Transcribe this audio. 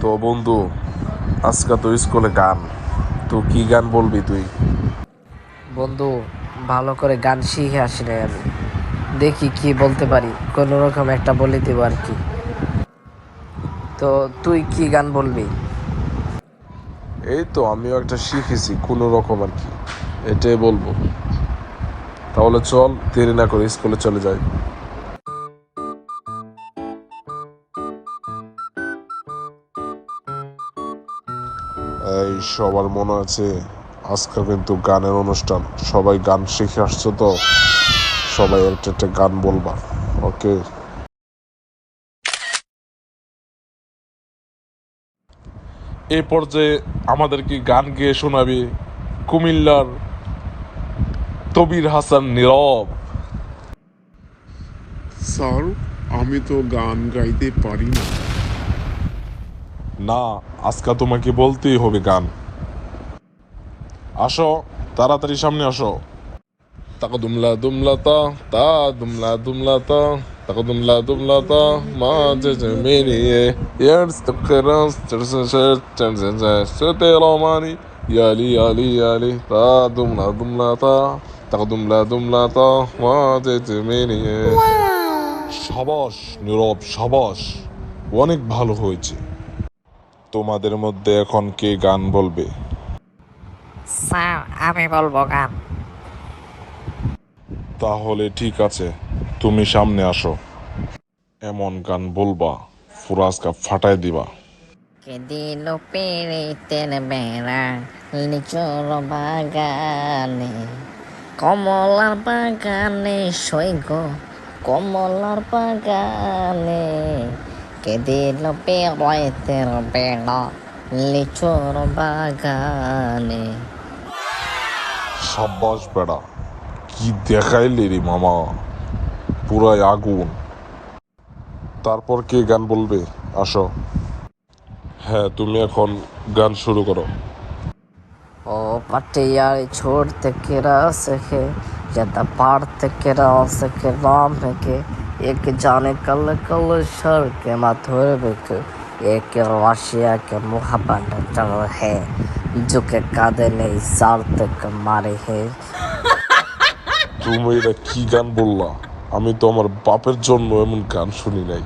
তো বন্ধু আজকে তো স্কুলে গান। তো কি গান বলবি তুই? বন্ধু ভালো করে গান শিখে আসি নাই আমি। দেখি কি বলতে পারি কোনো রকম একটা বলে দেব আর কি। তো তুই কি গান বলবি? এই তো আমিও একটা শিখেছি কোনো রকম আর কি। এটাই বলব। তাহলে চল দেরি না করে স্কুলে চলে যাই। এই সবার মনে আছে আজকে কিন্তু গানের অনুষ্ঠান। সবাই গান শিখে আসছো তো? সবাই একটা একটা গান বলবা। ওকে এই পর্যায়ে আমাদেরকে গান গেয়ে শোনাবে? কুমিল্লার তবির হাসান নীরব। স্যার আমি তো গান গাইতে পারি না। না আজকে তোমাকে বলতেই হবে গান। আসো তাড়াতাড়ি সামনে আসো। তাকা দুমলা দুমলা তা তা দুমলা দুমলা তা তাকা দুমলা দুমলা তা মা যে যে মেরি এ ইয়ার্স তকরাস সতে রমানি ইয়ালি ইয়ালি ইয়ালি তা দুমলা দুমলা তা তাকা দুমলা দুমলা তা মা যে যে মেরি এ সাবাস নীরব সাবাস অনেক ভালো হয়েছে। তোমাদের মধ্যে এখন কে গান বলবে? স্যার আমি বলব গান। তাহলে ঠিক আছে তুমি সামনে আসো। এমন গান বলবা ফুরাজকা ফাটাই দিবা। কে দিল পেরিতের বেড়া লিচুর বাগানে। কমলার বাগানে সৈগ কমলার বাগানে। কে দিল পেরিতের বেড়া লিচুর বাগানে সাব্বাস বেড়া কি দেখাইলে রে মামা পুরাই আগুন তারপর কে গান বলবে আসো হ্যাঁ তুমি এখন গান শুরু করো ओ पटियारी छोड़ते किरा सके ज्यादा पाड़ते किरा सके राम है के एक जाने कल कल शर के माथुर बिक एक राशिया के मुहब्बत चल है जो के कादे ने सार तक मारे है তুমি এটা কি গান বললা আমি তো আমার বাপের জন্য এমন গান শুনি নাই